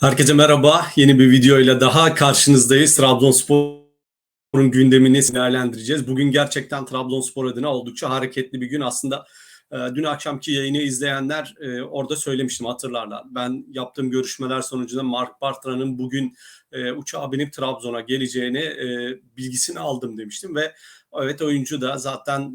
Herkese merhaba. Yeni bir videoyla daha karşınızdayız. Trabzonspor'un gündemini değerlendireceğiz. Bugün gerçekten Trabzonspor adına oldukça hareketli bir gün. Aslında e, dün akşamki yayını izleyenler e, orada söylemiştim hatırlarlar. Ben yaptığım görüşmeler sonucunda Mark Bartra'nın bugün e, uçağa binip Trabzon'a geleceğini bilgisini aldım demiştim ve evet oyuncu da zaten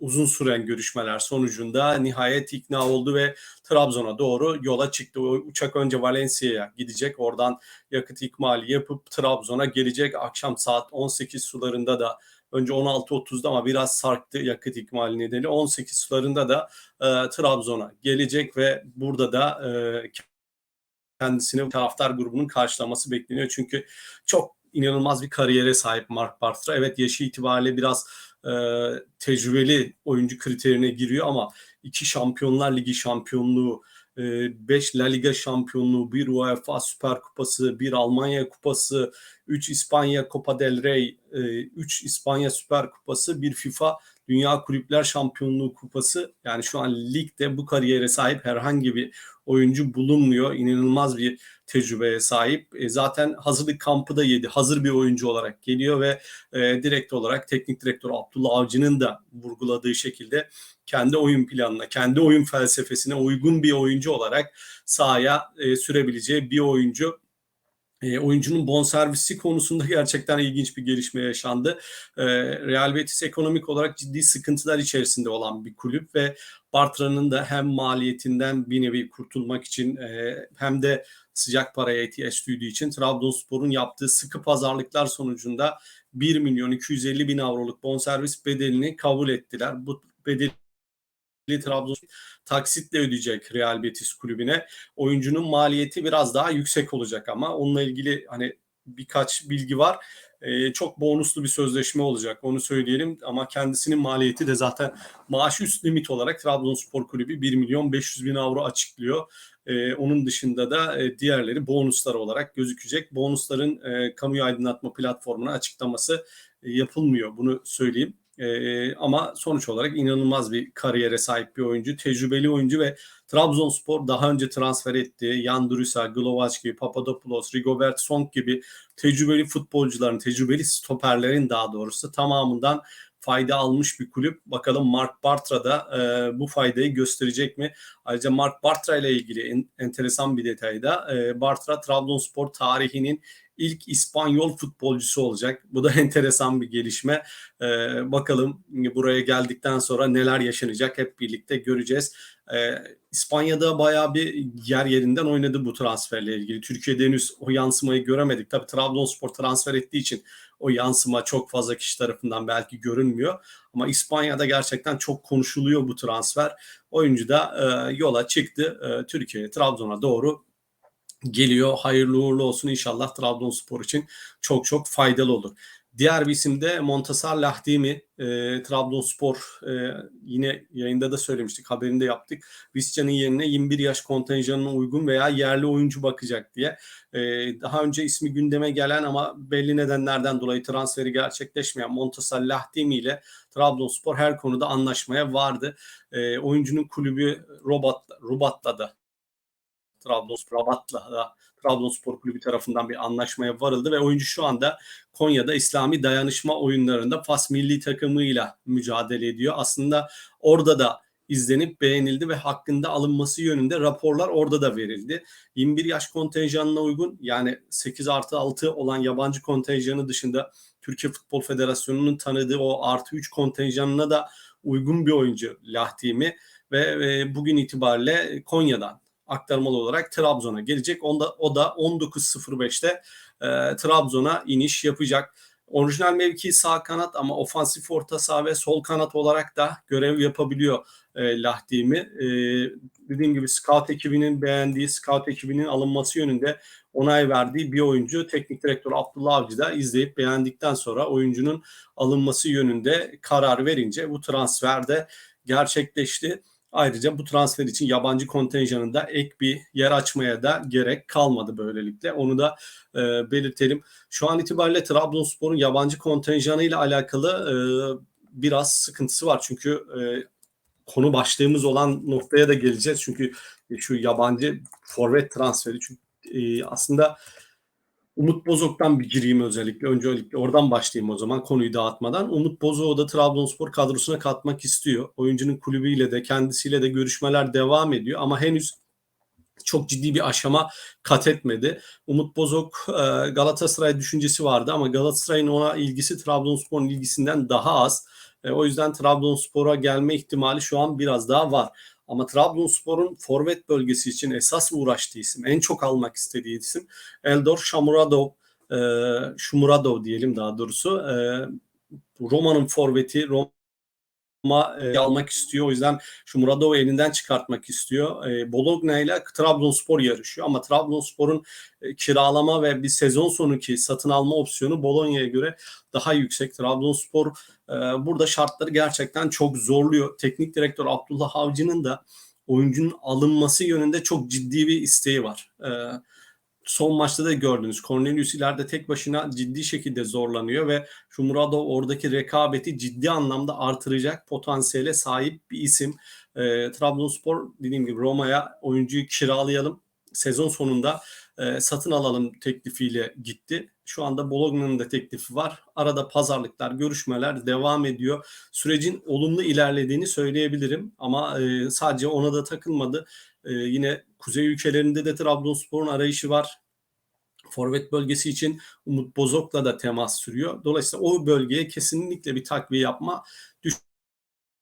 uzun süren görüşmeler sonucunda nihayet ikna oldu ve Trabzon'a doğru yola çıktı. O uçak önce Valencia'ya gidecek. Oradan yakıt ikmali yapıp Trabzon'a gelecek. Akşam saat 18 sularında da önce 16.30'da ama biraz sarktı yakıt ikmali nedeniyle. 18 sularında da e, Trabzon'a gelecek ve burada da e, kendisine taraftar grubunun karşılaması bekleniyor. Çünkü çok inanılmaz bir kariyere sahip Mark Bartra. Evet yaşı itibariyle biraz e, tecrübeli oyuncu kriterine giriyor ama iki Şampiyonlar Ligi şampiyonluğu, 5 La Liga şampiyonluğu, bir UEFA Süper Kupası, bir Almanya Kupası, 3 İspanya Copa del Rey, 3 İspanya Süper Kupası, bir FIFA Dünya Kulüpler Şampiyonluğu Kupası. Yani şu an ligde bu kariyere sahip herhangi bir oyuncu bulunmuyor. İnanılmaz bir tecrübeye sahip. E, zaten hazırlık kampı da yedi. Hazır bir oyuncu olarak geliyor ve e, direkt olarak teknik direktör Abdullah Avcı'nın da vurguladığı şekilde kendi oyun planına, kendi oyun felsefesine uygun bir oyuncu olarak sahaya e, sürebileceği bir oyuncu e, oyuncunun bonservisi konusunda gerçekten ilginç bir gelişme yaşandı. E, Real Betis ekonomik olarak ciddi sıkıntılar içerisinde olan bir kulüp ve Bartra'nın da hem maliyetinden bir nevi kurtulmak için e, hem de sıcak paraya ihtiyaç duyduğu için Trabzonspor'un yaptığı sıkı pazarlıklar sonucunda 1 milyon 250 bin avroluk bonservis bedelini kabul ettiler. Bu bedeli Trabzon taksitle ödeyecek Real Betis kulübüne. Oyuncunun maliyeti biraz daha yüksek olacak ama onunla ilgili hani birkaç bilgi var. Ee, çok bonuslu bir sözleşme olacak onu söyleyelim ama kendisinin maliyeti de zaten maaş üst limit olarak Trabzonspor Kulübü 1 milyon 500 bin avro açıklıyor. Ee, onun dışında da e, diğerleri bonuslar olarak gözükecek. Bonusların e, kamuyu aydınlatma platformuna açıklaması e, yapılmıyor bunu söyleyeyim. E, ama sonuç olarak inanılmaz bir kariyere sahip bir oyuncu. Tecrübeli oyuncu ve Trabzonspor daha önce transfer ettiği Jan Drusa, Glovac gibi, Papadopoulos, Rigobert Song gibi tecrübeli futbolcuların, tecrübeli stoperlerin daha doğrusu tamamından fayda almış bir kulüp. Bakalım Mark Bartra da e, bu faydayı gösterecek mi? Ayrıca Mark Bartra ile ilgili en, enteresan bir detay da e, Bartra Trabzonspor tarihinin ilk İspanyol futbolcusu olacak. Bu da enteresan bir gelişme. Ee, bakalım buraya geldikten sonra neler yaşanacak hep birlikte göreceğiz. Ee, İspanya'da bayağı bir yer yerinden oynadı bu transferle ilgili. Türkiye'de henüz o yansımayı göremedik. Tabii Trabzonspor transfer ettiği için o yansıma çok fazla kişi tarafından belki görünmüyor. Ama İspanya'da gerçekten çok konuşuluyor bu transfer. Oyuncu da e, yola çıktı. E, Türkiye'ye, Trabzon'a doğru geliyor. Hayırlı uğurlu olsun inşallah Trabzonspor için çok çok faydalı olur. Diğer bir isim de Montasar Lahdimi. E, Trabzonspor e, yine yayında da söylemiştik, haberinde yaptık. Visca'nın yerine 21 yaş kontenjanına uygun veya yerli oyuncu bakacak diye. E, daha önce ismi gündeme gelen ama belli nedenlerden dolayı transferi gerçekleşmeyen Montasar Lahdimi ile Trabzonspor her konuda anlaşmaya vardı. E, oyuncunun kulübü Robat, Rubat'la da Trabzonspor Rabat'la da Trabzonspor Kulübü tarafından bir anlaşmaya varıldı ve oyuncu şu anda Konya'da İslami dayanışma oyunlarında Fas milli takımıyla mücadele ediyor. Aslında orada da izlenip beğenildi ve hakkında alınması yönünde raporlar orada da verildi. 21 yaş kontenjanına uygun yani 8 artı 6 olan yabancı kontenjanı dışında Türkiye Futbol Federasyonu'nun tanıdığı o artı 3 kontenjanına da uygun bir oyuncu Lahtimi ve, ve bugün itibariyle Konya'dan aktarmalı olarak Trabzon'a gelecek. Onda, o da 19.05'te e, Trabzon'a iniş yapacak. Orijinal mevki sağ kanat ama ofansif orta saha ve sol kanat olarak da görev yapabiliyor e, Lahdimi. E, dediğim gibi scout ekibinin beğendiği, scout ekibinin alınması yönünde onay verdiği bir oyuncu. Teknik direktör Abdullah Avcı da izleyip beğendikten sonra oyuncunun alınması yönünde karar verince bu transfer de gerçekleşti. Ayrıca bu transfer için yabancı kontenjanında ek bir yer açmaya da gerek kalmadı böylelikle. Onu da e, belirtelim. Şu an itibariyle Trabzonspor'un yabancı kontenjanı ile alakalı e, biraz sıkıntısı var. Çünkü e, konu başlığımız olan noktaya da geleceğiz. Çünkü şu yabancı forvet transferi çünkü E, aslında Umut Bozok'tan bir gireyim özellikle. Öncelikle oradan başlayayım o zaman konuyu dağıtmadan. Umut Bozok'u da Trabzonspor kadrosuna katmak istiyor. Oyuncunun kulübüyle de kendisiyle de görüşmeler devam ediyor ama henüz çok ciddi bir aşama kat etmedi. Umut Bozok e, Galatasaray düşüncesi vardı ama Galatasaray'ın ona ilgisi Trabzonspor'un ilgisinden daha az. E, o yüzden Trabzonspor'a gelme ihtimali şu an biraz daha var. Ama Trabzonspor'un forvet bölgesi için esas uğraştığı isim, en çok almak istediği isim Eldor Shamuradov, e, Shumuradov diyelim daha doğrusu. E, Roma'nın forveti, Roma Roma e, almak istiyor. O yüzden şu Muradov'u elinden çıkartmak istiyor. E, Bologna ile Trabzonspor yarışıyor ama Trabzonspor'un e, kiralama ve bir sezon sonuki satın alma opsiyonu Bologna'ya göre daha yüksek. Trabzonspor e, burada şartları gerçekten çok zorluyor. Teknik direktör Abdullah Avcı'nın da oyuncunun alınması yönünde çok ciddi bir isteği var. E, son maçta da gördünüz. Cornelius ileride tek başına ciddi şekilde zorlanıyor ve şu Muradov oradaki rekabeti ciddi anlamda artıracak potansiyele sahip bir isim. E, Trabzonspor dediğim gibi Roma'ya oyuncuyu kiralayalım. Sezon sonunda e, satın alalım teklifiyle gitti. Şu anda Bologna'nın da teklifi var. Arada pazarlıklar, görüşmeler devam ediyor. Sürecin olumlu ilerlediğini söyleyebilirim ama e, sadece ona da takılmadı. E, yine kuzey ülkelerinde de Trabzonspor'un arayışı var. Forvet bölgesi için Umut Bozok'la da temas sürüyor. Dolayısıyla o bölgeye kesinlikle bir takviye yapma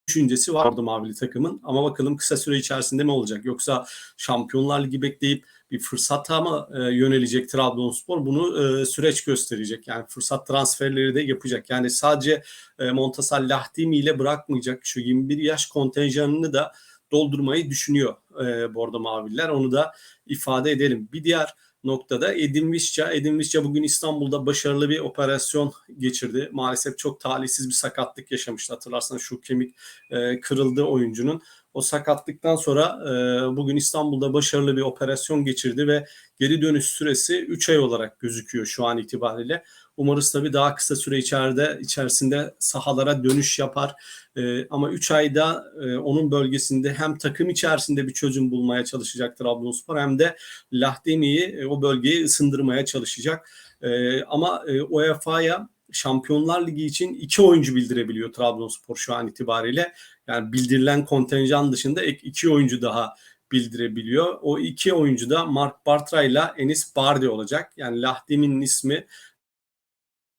düşüncesi vardı Mavili takımın. Ama bakalım kısa süre içerisinde mi olacak? Yoksa Şampiyonlar Ligi bekleyip bir fırsata mı e, yönelecek Trabzonspor? Bunu e, süreç gösterecek. Yani fırsat transferleri de yapacak. Yani sadece e, Montasal Lahdimi ile bırakmayacak. Şu 21 yaş kontenjanını da doldurmayı düşünüyor e, Bordo Maviller. Onu da ifade edelim. Bir diğer noktada Edin Visca. Edin Visca bugün İstanbul'da başarılı bir operasyon geçirdi. Maalesef çok talihsiz bir sakatlık yaşamıştı. Hatırlarsanız şu kemik e, kırıldı oyuncunun. O sakatlıktan sonra e, bugün İstanbul'da başarılı bir operasyon geçirdi ve geri dönüş süresi 3 ay olarak gözüküyor şu an itibariyle. Umarız tabii daha kısa süre içeride içerisinde sahalara dönüş yapar. E, ama 3 ayda e, onun bölgesinde hem takım içerisinde bir çözüm bulmaya çalışacak Trabzonspor hem de Lahdemi'yi e, o bölgeyi ısındırmaya çalışacak. E, ama e, UEFA'ya Şampiyonlar Ligi için iki oyuncu bildirebiliyor Trabzonspor şu an itibariyle. Yani bildirilen kontenjan dışında ek iki oyuncu daha bildirebiliyor. O iki oyuncu da Mark Bartra ile Enis Bardi olacak. Yani Lahdemi'nin ismi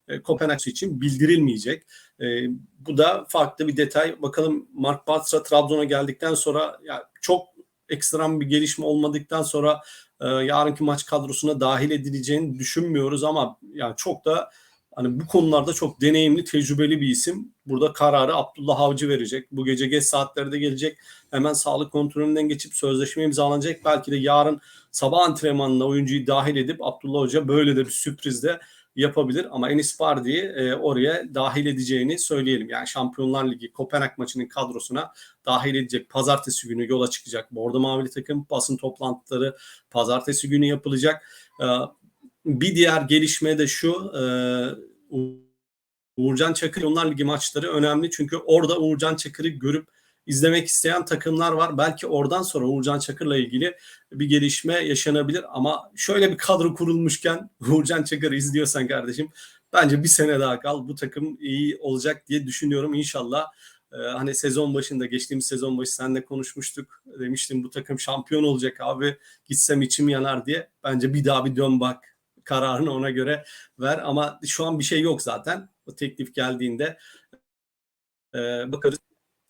e, Kopenhag için bildirilmeyecek. E, bu da farklı bir detay. Bakalım Mark Bartra Trabzon'a geldikten sonra ya çok ekstrem bir gelişme olmadıktan sonra e, yarınki maç kadrosuna dahil edileceğini düşünmüyoruz ama yani çok da hani bu konularda çok deneyimli, tecrübeli bir isim. Burada kararı Abdullah Avcı verecek. Bu gece geç saatlerde gelecek. Hemen sağlık kontrolünden geçip sözleşme imzalanacak. Belki de yarın sabah antrenmanına oyuncuyu dahil edip Abdullah Hoca böyle de bir sürprizde yapabilir ama Enis Bardi'yi e, oraya dahil edeceğini söyleyelim. Yani Şampiyonlar Ligi Kopenhag maçının kadrosuna dahil edecek. Pazartesi günü yola çıkacak. Bordo Mavili takım basın toplantıları pazartesi günü yapılacak. E, bir diğer gelişme de şu. E, Uğurcan Çakır Şampiyonlar Ligi maçları önemli. Çünkü orada Uğurcan Çakır'ı görüp izlemek isteyen takımlar var. Belki oradan sonra Uğurcan Çakır'la ilgili bir gelişme yaşanabilir ama şöyle bir kadro kurulmuşken Uğurcan Çakır'ı izliyorsan kardeşim bence bir sene daha kal. Bu takım iyi olacak diye düşünüyorum inşallah. Ee, hani sezon başında geçtiğimiz sezon başı seninle konuşmuştuk. Demiştim bu takım şampiyon olacak abi gitsem içim yanar diye. Bence bir daha bir dön bak kararını ona göre ver ama şu an bir şey yok zaten. O teklif geldiğinde e, bakarız.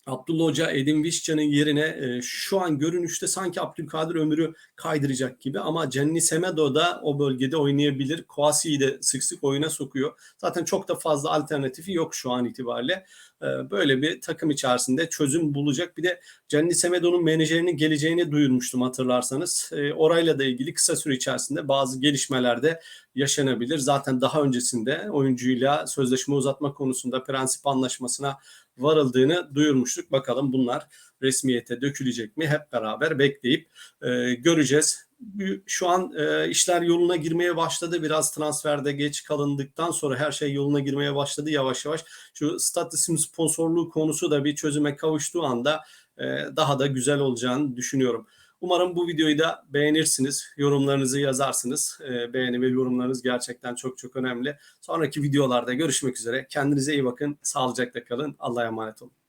Abdullah Hoca Edin Vişcan'ın yerine e, şu an görünüşte sanki Abdülkadir Ömür'ü kaydıracak gibi ama Cenni Semedo da o bölgede oynayabilir. Kouassi'yi de sık sık oyuna sokuyor. Zaten çok da fazla alternatifi yok şu an itibariyle. E, böyle bir takım içerisinde çözüm bulacak. Bir de Cenni Semedo'nun menajerinin geleceğini duyurmuştum hatırlarsanız. E, orayla da ilgili kısa süre içerisinde bazı gelişmeler de yaşanabilir. Zaten daha öncesinde oyuncuyla sözleşme uzatma konusunda prensip anlaşmasına varıldığını duyurmuştuk. Bakalım bunlar resmiyete dökülecek mi? Hep beraber bekleyip e, göreceğiz. Şu an e, işler yoluna girmeye başladı. Biraz transferde geç kalındıktan sonra her şey yoluna girmeye başladı yavaş yavaş. Şu Statisim sponsorluğu konusu da bir çözüme kavuştuğu anda e, daha da güzel olacağını düşünüyorum. Umarım bu videoyu da beğenirsiniz. Yorumlarınızı yazarsınız. E, beğeni ve yorumlarınız gerçekten çok çok önemli. Sonraki videolarda görüşmek üzere. Kendinize iyi bakın. Sağlıcakla kalın. Allah'a emanet olun.